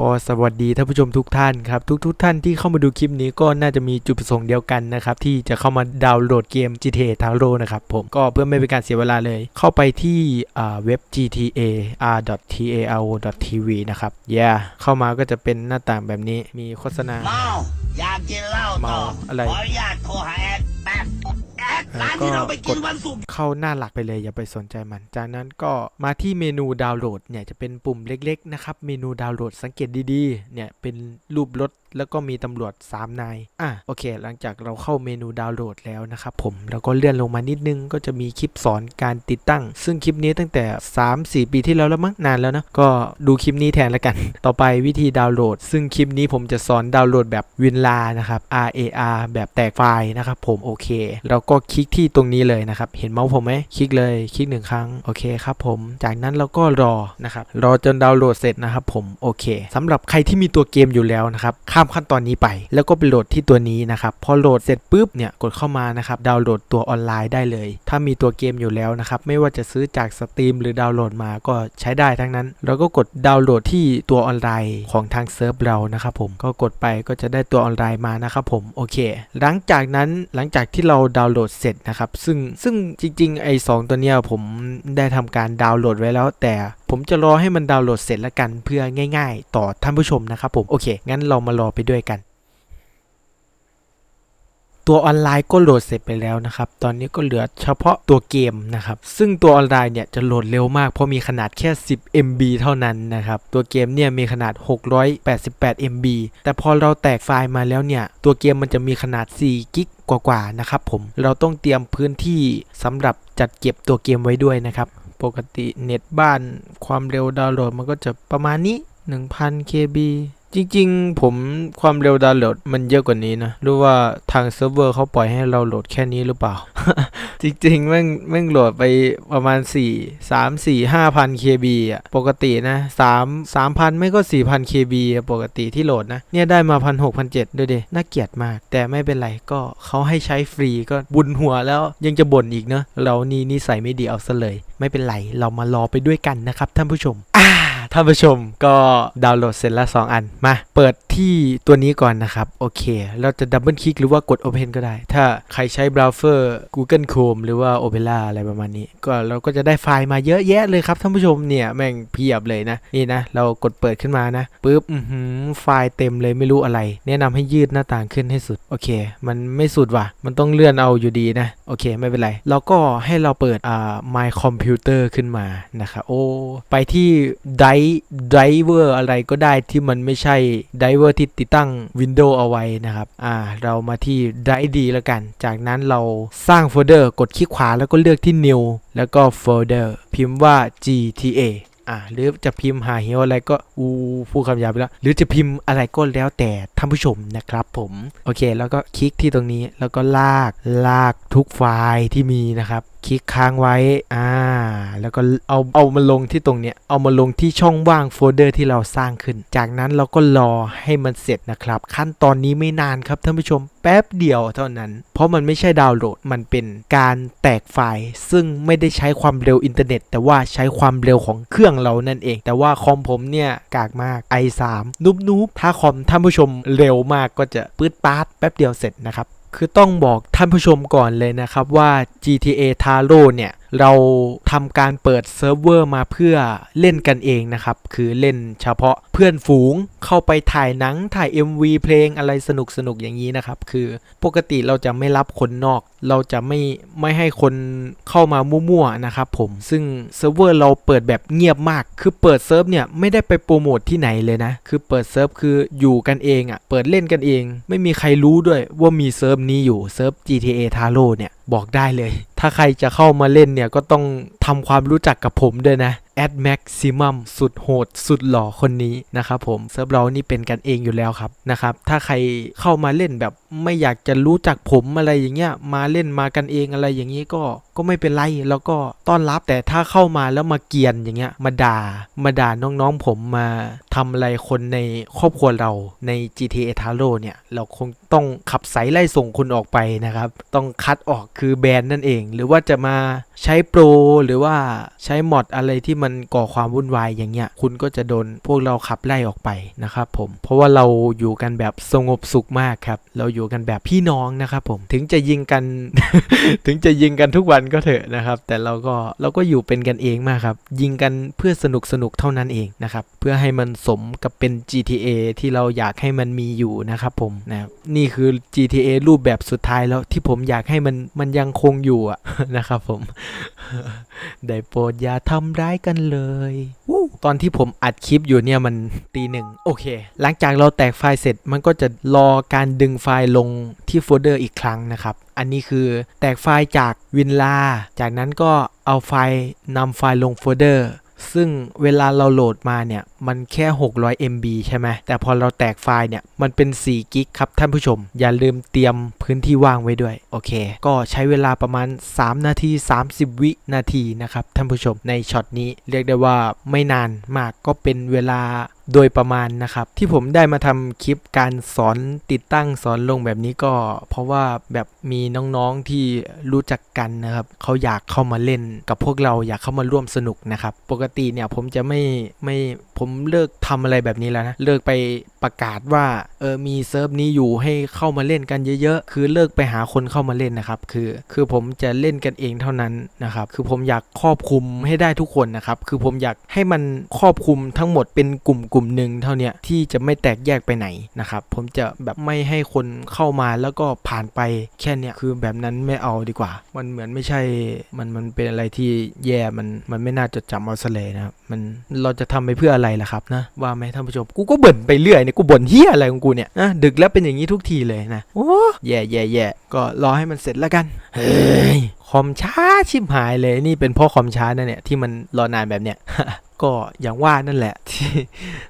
ก็สวัสดีท่านผู้ชมทุกท่านครับ ทุกทุกๆท่านที่เข้ามาดูคลิปนี้ก็น่าจะมีจุดประสงค์เดียวกันนะครับ ที่จะเข้ามาดาวน์โหลดเกม GTA t a r o นะครับผมก็เพื่อไม่เป็นการเสียเวลาเลย เข้าไปที่อ่าเว็บ GTA r.taro.tv นะครับ yeah เข้ามาก็จะเป็นหน้าต่างแบบนี้มีโฆษณาเมาอยากกินเหล้าต่อเมาอะไรขออนุญาตโทรหาแอด แป๊บแอดเออร้านที่ก็เราไปกกิดนวันศุกร์เข้าหน้าหลักไปเลยอย่าไปสนใจมัน จากนั้นก็มาที่เมนูดาวน์โหลดเนี่ยจะเป็นปุ่มเล็กๆนะครับเมนูดาวน์โหลดสังเกตดีๆเนี่ยเป็นรูปรถ แล้วก็มีตำรวจ 3 นาย อะโอเค หลังจากเราเข้าเมนูดาวน์โหลดแล้วนะครับผมแล้วก็เลื่อนลงมานิดนึงก็จะมีคลิปสอนการติดตั้ง ซึ่งคลิปนี้ตั้งแต่ 3-4 ปีที่แล้วแล้วมั้งนานแล้วนะ ก็ดูคลิปนี้แทนล้วกัน ต่อไปวิธีดาวน์โหลด ซึ่งคลิปนี้ผมจะสอนดาวน์โหลดแบบวินลานะครับ R A R แบบแตกไฟล์นะครับผมโอเคแล้วก็คลิกที่ตรงนี้เลยนะครับเห็นเมาส์ผมไหมคลิกเลยคลิกหนึ่งครั้งโอเคครับผม จากนั้นเราก็รอนะครับรอจนดาวน์โหลดเสร็จนะครับผมโอเคสำหรับใครที่มีตัวเกมอยู่แล้วนะครับข้ามขั้นตอนนี้ไป แล้วก็ไปโหลดที่ตัวนี้นะครับ พอโหลดเสร็จปุ๊บเนี่ยกดเข้ามานะครับดาวน์โหลดตัวออนไลน์ได้เลย ถ้ามีตัวเกมอยู่แล้วนะครับไม่ว่าจะซื้อจากสตรีมหรือดาวน์โหลดมาก็ใช้ได้ทั้งนั้นเราก็กดดาวน์โหลดที่ตัวออนไลน์ของทางเซิร์ฟเรานะครับผมก็กดไปก็จะได้ตัวออนไลน์มานะครับผมโอเค หลังจากนั้นหลังจากที่เราดาวน์โหลดเสร็จนะครับซึ่งซึ่งจริงๆไอ้สองตัวเนี้ยผมได้ทำการดาวน์โหลดไว้แล้วแต่ผมจะรอให้มันดาวน์โหลดเสร็จแล้วกันเพื่อง่าย ๆ ต่อท่านผู้ชมนะครับผมโอเค งั้นเรามารอไปด้วยกัน ตัวออนไลน์ก็โหลดเสร็จไปแล้วนะครับ ตอนนี้ก็เหลือเฉพาะตัวเกมนะครับ ซึ่งตัวออนไลน์เนี่ยจะโหลดเร็วมากเพราะมีขนาดแค่ 10 MB เท่านั้นนะครับ ตัวเกมเนี่ยมีขนาด 688 MB แต่พอเราแตกไฟล์มาแล้วเนี่ย ตัวเกมมันจะมีขนาด4กิกกว่าๆนะครับผม เราต้องเตรียมพื้นที่สำหรับจัดเก็บตัวเกมไว้ด้วยนะครับ ปกติเน็ตบ้านความเร็วดาวน์โหลดมันก็จะประมาณนี้ 1,000 KB จริงๆ ผมความเร็วดาวน์โหลดมันเยอะกว่านี้นะรือว่าทางเซิร์ฟเวอร์เขาปล่อยให้เราโหลดแค่นี้หรือเปล่า จริงๆแม่งแม่งโหลดไปประมาณ 4 3 4 5พัน KB อะปกตินะ 3 3,000 ไม่ก็ 4,000 KB อะปกติที่โหลดนะ เนี่ยได้มาพันหกพันเจ็ดด้วยเดน่าเกลียดมาก แต่ไม่เป็นไรก็เขาให้ใช้ฟรีก็บุญหัวแล้วยังจะบ่นอีกเนะเรานี่นิสัยไม่ดีเอาซะเลย ไม่เป็นไรเรามารอไปด้วยกันนะครับท่านผู้ชมอ่า ท่านผู้ชมก็ดาวน์โหลดเสร็จแล้ว2อัน มา เปิดที่ตัวนี้ก่อนนะครับ โอเค เราจะดับเบิลคลิกหรือว่ากด Open ก็ได้ ถ้าใครใช้เบราว์เซอร์ Google Chrome หรือว่า Opera อะไรประมาณนี้ ก็เราก็จะได้ไฟล์มาเยอะแยะเลยครับท่านผู้ชมเนี่ยแม่งเพียบเลยนะ นี่นะ เรากดเปิดขึ้นมานะปุ๊บอือหืไฟล์เต็มเลยไม่รู้อะไร แนะนำให้ยืดหน้าต่างขึ้นให้สุด โอเค มันไม่สุดว่ะ มันต้องเลื่อนเอาอยู่ดีนะ โอเค ไม่เป็นไร เราก็ให้เราเปิดอ่า My Computer ขึ้นมานะครับโอ้ไปที่ Drive Driver อะไรก็ได้ที่มันไม่ใช่ Driver ที่ติดตั้ง Windows เอาไว้นะครับอ่าเรามาที่ Drive D แล้วกัน จากนั้นเราสร้างโฟลเดอร์กดคลิกขวาแล้วก็เลือกที่ New แล้วก็โฟลเดอร์พิมพ์ว่า GTA อ่าหรือจะพิมพ์หาเฮลอะไรก็อูพูดคำหยาบไปแล้ว หรือจะพิมพ์อะไรก็แล้วแต่ท่านผู้ชมนะครับผม โอเค แล้วก็คลิกที่ตรงนี้แล้วก็ลากลากทุกไฟล์ที่มีนะครับ คลิกค้างไว้อ่า แล้วก็เอาเอามาลงที่ตรงเนี้ยเอามาลงที่ช่องว่างโฟลเดอร์ที่เราสร้างขึ้น จากนั้นเราก็รอให้มันเสร็จนะครับ ขั้นตอนนี้ไม่นานครับท่านผู้ชมแป๊บเดียวเท่านั้น เพราะมันไม่ใช่ดาวน์โหลด มันเป็นการแตกไฟล์ ซึ่งไม่ได้ใช้ความเร็วอินเทอร์เน็ต แต่ว่าใช้ความเร็วของเครื่องเรานั่นเอง แต่ว่าคอมผมเนี่ยกากมาก i3 นุบนุบถ้าคอมท่านผู้ชมเร็วมากก็จะปื๊ดปาดแป๊บเดียวเสร็จนะครับ คือต้องบอกท่านผู้ชมก่อนเลยนะครับว่า GTA Taro เนี่ย เราทำการเปิดเซิร์ฟเวอร์มาเพื่อเล่นกันเองนะครับ คือเล่นเฉพาะ เพื่อนฝูงเข้าไปถ่ายหนังถ่าย MV เพลงอะไรสนุกสนุกๆอย่างนี้นะครับ คือปกติเราจะไม่รับคนนอก เราจะไม่ไม่ให้คนเข้ามามั่วๆนะครับผมซึ่งเซิร์ฟเวอร์เราเปิดแบบเงียบมาก คือเปิดเซิร์ฟเนี่ยไม่ได้ไปโปรโมทที่ไหนเลยนะ คือเปิดเซิร์ฟคืออยู่กันเองอะ่ะเปิดเล่นกันเอง ไม่มีใครรู้ด้วยว่ามีเซิร์ฟนี้อยู่เซิร์ฟ GTA Taro เนี่ยบอกได้เลย ถ้าใครจะเข้ามาเล่นเนี่ยก็ต้องทำความรู้จักกับผมด้วยนะ แอดแม็กซิมัมสุดโหด สุดหล่อคนนี้นะครับผมเซิร์ฟเรานี่เป็นกันเองอยู่แล้วครับนะครับ ถ้าใครเข้ามาเล่นแบบไม่อยากจะรู้จักผมอะไรอย่างเงี้ยมาเล่นมากันเองอะไรอย่างงี้ก็ก็ไม่เป็นไรแล้วก็ต้อนรับแต่ถ้าเข้ามาแล้วมาเกียนอย่างเงี้ยมาด่ามาด่าน้องๆผมมาทำอะไรคนในครอบครัวเราใน GTA Taro เนี่ยเราคงต้องขับไสไล่ส่งคุณออกไปนะครับ ต้องคัดออกคือแบนนั่นเอง หรือว่าจะมาใช้โปรหรือว่าใช้มอดอะไรที่มันมันก่อความวุ่นวายอย่างเงี้ยคุณก็จะโดนพวกเราขับไล่ออกไปนะครับผม เพราะว่าเราอยู่กันแบบสงบสุขมากครับ เราอยู่กันแบบพี่น้องนะครับผมถึงจะยิงกัน ถึงจะยิงกันทุกวันก็เถอะนะครับ แต่เราก็เราก็อยู่เป็นกันเองมากครับ ยิงกันเพื่อสนุกสนุกๆเท่านั้นเองนะครับ เพื่อให้มันสมกับเป็น GTA ที่เราอยากให้มันมีอยู่นะครับผมนะนี่คือ GTA รูปแบบสุดท้ายแล้วที่ผมอยากให้มันมันยังคงอยู่อะนะครับผม ได้โปรดอย่าทำร้ายกันเลยวู้ตอนที่ผมอัดคลิปอยู่เนี่ยมันตีหนึ่งโอเค หลังจากเราแตกไฟล์เสร็จมันก็จะรอการดึงไฟล์ลงที่โฟลเดอร์อีกครั้งนะครับ อันนี้คือแตกไฟล์จากวินลาจากนั้นก็เอาไฟล์นำไฟล์ลงโฟลเดอร์ ซึ่งเวลาเราโหลดมาเนี่ย มันแค่ 600 MB ใช่ไหม แต่พอเราแตกไฟล์เนี่ย มันเป็น4กิกครับท่านผู้ชม อย่าลืมเตรียมพื้นที่ว่างไว้ด้วย โอเค ก็ใช้เวลาประมาณ 3 นาที 30 วินาทีนะครับท่านผู้ชมในช็อตนี้เรียกได้ว่าไม่นานมากก็เป็นเวลา โดยประมาณนะครับ ที่ผมได้มาทำคลิปการสอนติดตั้งสอนลงแบบนี้ก็ เพราะว่าแบบมีน้องๆที่รู้จักกันนะครับเขาอยากเข้ามาเล่นกับพวกเราอยากเข้ามาร่วมสนุกนะครับ ปกติเนี่ยผมจะไม่ไม่ผมเลิกทำอะไรแบบนี้แล้วนะเลิกไปประกาศว่าเออมีเซิร์ฟนี้อยู่ให้เข้ามาเล่นกันเยอะๆ คือเลิกไปหาคนเข้ามาเล่นนะครับ คือคือผมจะเล่นกันเองเท่านั้นนะครับ คือผมอยากครอบคลุมให้ได้ทุกคนนะครับ คือผมอยากให้มันครอบคลุมทั้งหมดเป็นกลุ่มกลุ่มหนึ่งเท่านี้ที่จะไม่แตกแยกไปไหนนะครับ ผมจะแบบไม่ให้คนเข้ามาแล้วก็ผ่านไปแค่เนี้ยคือแบบนั้นไม่เอาดีกว่า มันเหมือนไม่ใช่มันมันเป็นอะไรที่แย่มันมันไม่น่าจดจำเอาซะเลยนะครับมันเราจะทำไปเพื่ออะไรล่ะครับนะว่าไหมท่านผู้ชมกูก็บ่นไปเรื่อยเนี่ยกูบ่นเฮียอะไรของกูเนี่ยนะดึกแล้วเป็นอย่างนี้ทุกทีเลยนะโอ้แย่แย่แย่ก็รอให้มันเสร็จแล้วกันเฮ้ยคอมช้าชิบหายเลยนี่เป็นเพราะคอมช้านะเนี่ยที่มันรอนานแบบเนี้ย ก็อย่างว่านั่นแหละที่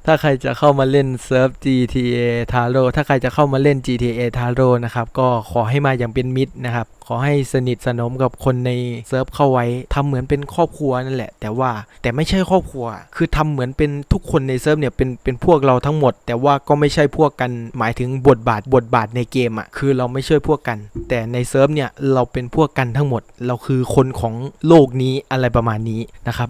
ถ้าใครจะเข้ามาเล่นเซิร์ฟ GTA Taro ถ้าใครจะเข้ามาเล่น GTA Taro นะครับ ก็ขอให้มาอย่างเป็นมิตรนะครับ ขอให้สนิทสนมกับคนในเซิร์ฟเข้าไว้ทำเหมือนเป็นครอบครัวนั่นแหละ แต่ว่าแต่ไม่ใช่ครอบครัว คือทำเหมือนเป็นทุกคนในเซิร์ฟเนี่ยเป็นเป็นพวกเราทั้งหมด แต่ว่าก็ไม่ใช่พวกกัน หมายถึงบทบาทบทบาทในเกมอะ่ะคือเราไม่ใช่พวกกัน แต่ในเซิร์ฟเนี่ยเราเป็นพวกกันทั้งหมด เราคือคนของโลกนี้อะไรประมาณนี้นะครับ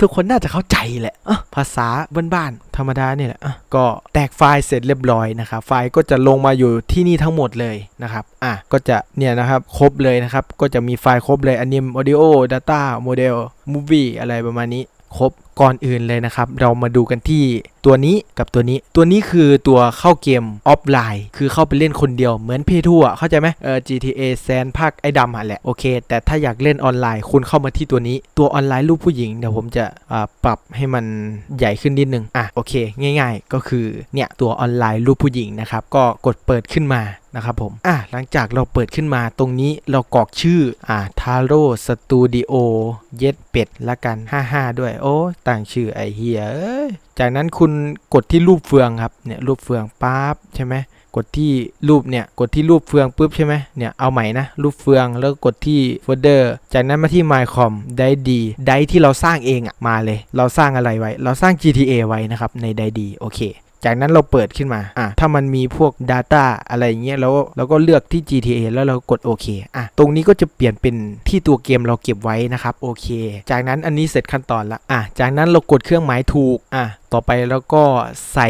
ทุกคนน่าจะเข้าใจแหละะภาษาบ้านๆธรรมดาเนี่ยแหละอะก็แตกไฟล์เสร็จเรียบร้อยนะครับไฟล์ก็จะลงมาอยู่ที่นี่ทั้งหมดเลยนะครับอะก็จะเนี่ยนะครับครบเลยนะครับ ก็จะมีไฟล์ครบเลย Anim Audio Data Model Movie อะไรประมาณนี้ครบ ก่อนอื่นเลยนะครับ เรามาดูกันที่ตัวนี้กับตัวนี้ ตัวนี้คือตัวเข้าเกมออฟไลน์ คือเข้าไปเล่นคนเดียวเหมือนเพทัวเข้าใจไหมเออ GTA แซนภาคไอ้ดำอะแหละโอเค แต่ถ้าอยากเล่นออนไลน์ คุณเข้ามาที่ตัวนี้ ตัวออนไลน์รูปผู้หญิงเดี๋ยวผมจะอ่าปรับให้มันใหญ่ขึ้นนิดนึงอะโอเค ง่าย ๆ ก็คือเนี่ยตัวออนไลน์รูปผู้หญิงนะครับก็กดเปิดขึ้นมานะครับผม อะ หลังจากเราเปิดขึ้นมาตรงนี้เรากรอกชื่อ อ่าทาโร่สตูดิโอเย็ดเป็ดละกัน 55 ด้วย โอ้ตั้งชื่อไอเฮียเอ้ยจากนั้นคุณกดที่รูปเฟืองครับเนี่ยรูปเฟืองปั๊บใช่ไหมกดที่รูปเนี่ยกดที่รูปเฟืองปุ๊บใช่ไหมเนี่ยเอาใหม่นะรูปเฟืองแล้วก็กดที่โฟลเดอร์จากนั้นมาที่ mycom ได้ดีได้ที่เราสร้างเองอะมาเลย เราสร้างอะไรไว้ เราสร้าง GTA ไว้นะครับในได้ดีโอเค จากนั้นเราเปิดขึ้นมาอะถ้ามันมีพวก Data อะไรอย่างเงี้ยแล้วเราก็เลือกที่ GTA แล้วเรากดโอเคอะตรงนี้ก็จะเปลี่ยนเป็นที่ตัวเกมเราเก็บไว้นะครับโอเค จากนั้นอันนี้เสร็จขั้นตอนละอะจากนั้นเรากดเครื่องหมายถูกอะต่อไปแล้วก็ใส่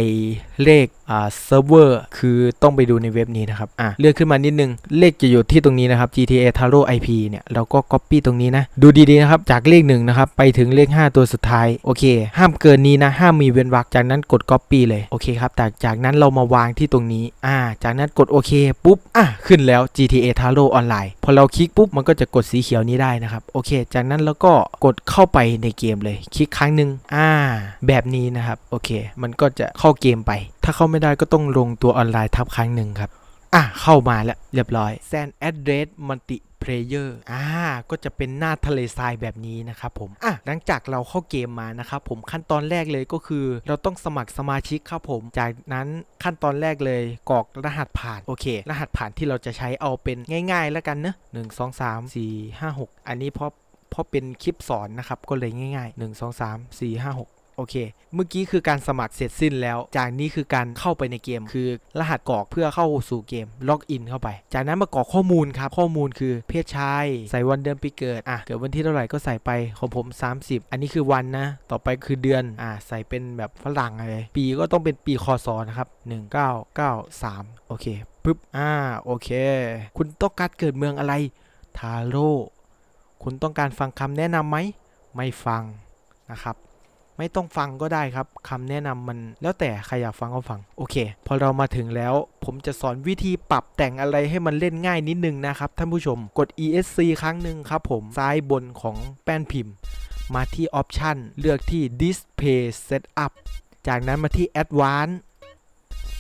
เลขอ่าเซิร์ฟเวอร์คือต้องไปดูในเว็บนี้นะครับอะเลื่อนขึ้นมานิดนึง เลขจะอยู่ที่ตรงนี้นะครับ GTA Taro IP เนี่ยเราก็ Copy ตรงนี้นะ ดูดีๆนะครับ จากเลขหนึ่งนะครับไปถึงเลข 5 ตัวสุดท้าย โอเค ห้ามเกินนี้นะ ห้ามมีเว้นวรรคจากนั้นกด Copy เลย โอเคครับจากจากนั้นเรามาวางที่ตรงนี้อ่าจากนั้นกดโอเคปุ๊บอะขึ้นแล้ว GTA Taro Online พอเราคลิกปุ๊บมันก็จะกดสีเขียวนี้ได้นะครับโอเค จากนั้นเราก็กดเข้าไปในเกมเลย คลิกครั้งหนึ่งอ่า แบบนี้นะครับโอเค มันก็จะเข้าเกมไปถ้าเข้าไม่ได้ก็ต้องลงตัวออนไลน์ทับครั้งหนึ่งครับ อะ เข้ามาแล้วเรียบร้อย Send Address Multi Player อ่า ก็จะเป็นหน้าทะเลทรายแบบนี้นะครับผม อะ หลังจากเราเข้าเกมมานะครับผม ขั้นตอนแรกเลยก็คือ เราต้องสมัครสมาชิกครับผม จากนั้นขั้นตอนแรกเลยกรอกรหัสผ่าน โอเค รหัสผ่านที่เราจะใช้เอาเป็นง่าย ๆ แล้วกันเนอะหนึ่งสองสามสี่ห้าหกอันนี้เพราะเพราะเป็นคลิปสอนนะครับ ก็เลยง่ายๆหนึ่งสองสามสี่ห้าหก โอเค เมื่อกี้คือการสมัครเสร็จสิ้นแล้ว จากนี้คือการเข้าไปในเกม คือรหัสกรอกเพื่อเข้าสู่เกม ล็อกอินเข้าไป จากนั้นมากรอกข้อมูลครับ ข้อมูลคือเพศชาย ใส่วันเดือนปีเกิด อะ เกิดวันที่เท่าไหร่ก็ใส่ไป ของผม 30 อันนี้คือวันนะ ต่อไปคือเดือน อะ ใส่เป็นแบบฝรั่งเลย ปีก็ต้องเป็นปีคศนะครับ1993 โอเค ปึ๊บ อ่า โอเค คุณต้องการเกิดเมืองอะไร ทาโร่ คุณต้องการฟังคำแนะนำไหม ไม่ฟังนะครับ ไม่ต้องฟังก็ได้ครับคำแนะนำมันแล้วแต่ใครอยากฟังก็ฟัง โอเค พอเรามาถึงแล้ว ผมจะสอนวิธีปรับแต่งอะไรให้มันเล่นง่ายนิดนึงนะครับท่านผู้ชมกด ESC ครั้งหนึ่งครับผมซ้ายบนของแป้นพิมพ์ มาที่ Option เลือกที่ Display Setup จากนั้นมาที่ Advanced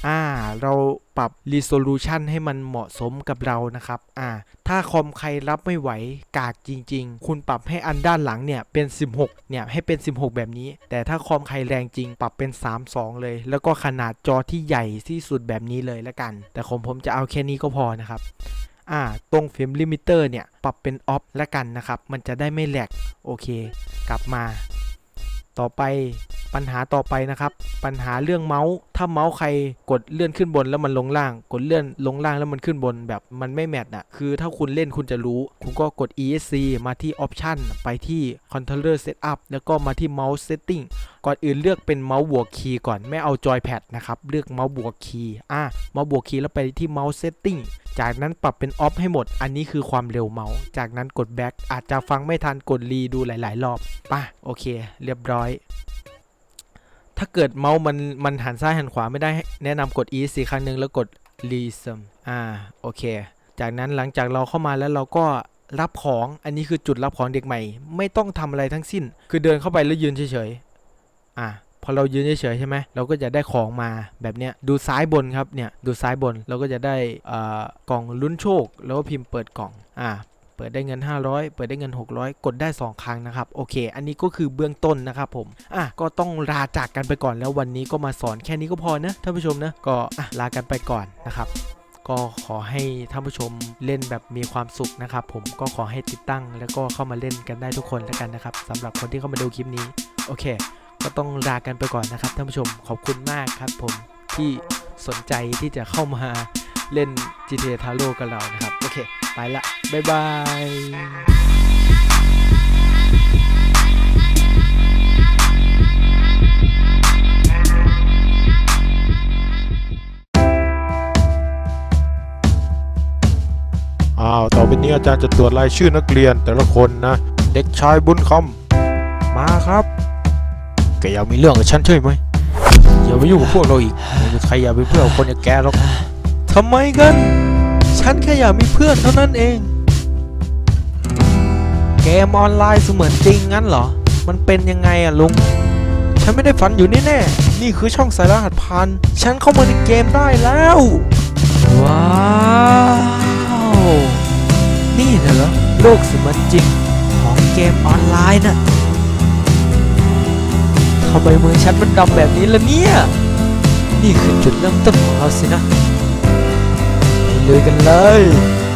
อ่าเราปรับ resolution ให้มันเหมาะสมกับเรานะครับอ่าถ้าคอมใครรับไม่ไหวกากจริง ๆ คุณปรับให้อันด้านหลังเนี่ยเป็น 16เนี่ยให้เป็น 16 แบบนี้ แต่ถ้าคอมใครแรงจริง ปรับเป็น 32 เลย แล้วก็ขนาดจอที่ใหญ่ที่สุดแบบนี้เลยละกัน แต่ของผมจะเอาแค่นี้ก็พอนะครับอ่าตรงเฟรมลิมิเตอร์เนี่ยปรับเป็นออฟละกันนะครับ มันจะได้ไม่แหลกโอเค กลับมา ต่อไป ปัญหาต่อไปนะครับ ปัญหาเรื่องเมาส์ ถ้าเมาส์ใครกดเลื่อนขึ้นบนแล้วมันลงล่าง กดเลื่อนลงล่างแล้วมันขึ้นบนแบบมันไม่แมทอะ คือถ้าคุณเล่นคุณจะรู้ คุณก็กด ESC มาที่ Option ไปที่ Controller Setup แล้วก็มาที่ Mouse Setting ก่อนอื่นเลือกเป็นเมาส์บวกคีย์ก่อน ไม่เอาจอยแพดนะครับ เลือกเมาส์บวกคีย์ อะ เมาส์บวกคีย์แล้วไปที่ Mouse Setting จากนั้นปรับเป็นออฟให้หมด อันนี้คือความเร็วเมาส์ จากนั้นกด back อาจจะฟังไม่ทันกดรีดูหลาย ๆ รอบป่ะโอเค เรียบร้อย ถ้าเกิดเมาส์มันมันหันซ้ายหันขวาไม่ได้แนะนำกด E 4ครั้งหนึ่งแล้วกด r e s u m อ่าโอเค จากนั้นหลังจากเราเข้ามาแล้วเราก็รับของอันนี้คือจุดรับของเด็กใหม่ ไม่ต้องทำอะไรทั้งสิ้น คือเดินเข้าไปแล้วยืนเฉยๆอ่าพอเรายืนเฉยๆใช่ไหมเราก็จะได้ของมาแบบเนี้ยดูซ้ายบนครับเนี่ยดูซ้ายบนเราก็จะได้อ่ากล่องลุ้นโชค แล้วก็พิมพ์เปิดกล่องอ่า เปิดได้เงิน 500 เปิดได้เงิน 600 กดได้ 2 ครั้งนะครับ โอเค อันนี้ก็คือเบื้องต้นนะครับผม อะ ก็ต้องลาจากกันไปก่อนแล้ววันนี้ก็มาสอนแค่นี้ก็พอนะท่านผู้ชมนะ ก็อะลากันไปก่อนนะครับก็ขอให้ท่านผู้ชมเล่นแบบมีความสุขนะครับ ผมก็ขอให้ติดตั้ง แล้วก็เข้ามาเล่นกันได้ทุกคนแล้วกันนะครับสำหรับคนที่เข้ามาดูคลิปนี้ โอเค ก็ต้องลากันไปก่อนนะครับท่านผู้ชมขอบคุณมากครับ ผมที่สนใจที่จะเข้ามาเล่น GTA t a r o กับเรานะครับ โอเค ไปละ บ๊ายบายอ้าวต่อไปนี้อาจารย์จะตรวจรายชื่อนักเรียนแต่ละคนนะ เด็กชายบุญคำมาครับ แกอยากมีเรื่องกับฉันใช่ไหมอย่าไปยุ่งกับพวกเราอีกใครอยากเป็นเพื่อนกับคนอย่างแกหรอกทำไมกัน ฉันแค่อยากมีเพื่อนเท่านั้นเอง เกมออนไลน์เสมือนจริงงั้นเหรอ มันเป็นยังไงอะลุง ฉันไม่ได้ฝันอยู่นี่แน่ นี่คือช่องสายรหัสพัน ฉันเข้ามาในเกมได้แล้ว ว้าว นี่เหรอโลกเสมือนจริงของเกมออนไลน์น่ะทำไมมือฉันมันดำแบบนี้ล่ะเนี่ย นี่คือจุดเริ่มต้นของเราสินะ ลยกันเลย